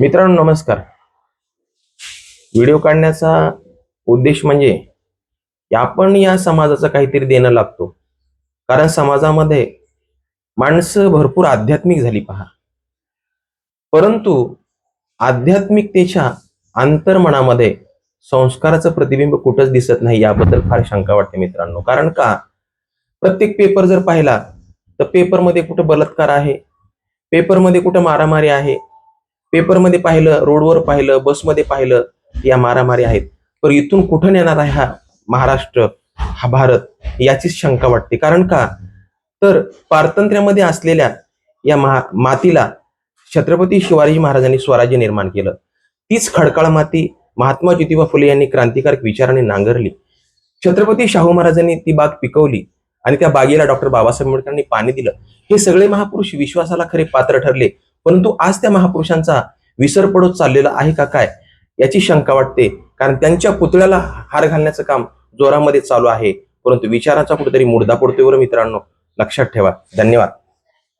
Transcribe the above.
मित्रांनो नमस्कार. व्हिडिओ काढण्याचा उद्देश म्हणजे आपण या समाजाचं काहीतरी देणं लागतो. कारण समाजामध्ये माणसं भरपूर आध्यात्मिक झाली पहा. परंतु आध्यात्मिकतेच्या अंतर्मनामध्ये संस्काराचं प्रतिबिंब कुठंच दिसत नाही याबद्दल फार शंका वाटते मित्रांनो. कारण का? प्रत्येक पेपर जर पाहिला तर पेपरमध्ये कुठं बलात्कार आहे? पेपरमध्ये कुठं मारामारी आहे? पेपरमध्ये पाहिलं रोडवर पाहिलं बसमध्ये पाहिलं या मारामारी आहेत. तर इथून कुठं नेणार आहे हा महाराष्ट्र हा भारत याचीच शंका वाटते. कारण का? तर पारतंत्र्यामध्ये असलेल्या या महा मातीला छत्रपती शिवाजी महाराजांनी स्वराज्य निर्माण केलं. तीच खडकाळ माती महात्मा ज्योतिबा फुले यांनी क्रांतिकारक विचाराने नांगरली. छत्रपती शाहू महाराजांनी ती बाग पिकवली आणि त्या बागेला डॉक्टर बाबासाहेब आंबेडकरांनी पाणी दिलं. हे सगळे महापुरुष विश्वासाला खरे पात्र ठरले. परंतु आज त्या महापुरुषांचा विसर पडत चाललेला आहे का काय याची शंका वाटते. कारण त्यांच्या पुतळ्याला हार घालण्याचं काम जोरामध्ये चालू आहे. परंतु विचाराचा कुठेतरी मुडदा पडतोय बरं मित्रांनो. लक्षात ठेवा. धन्यवाद.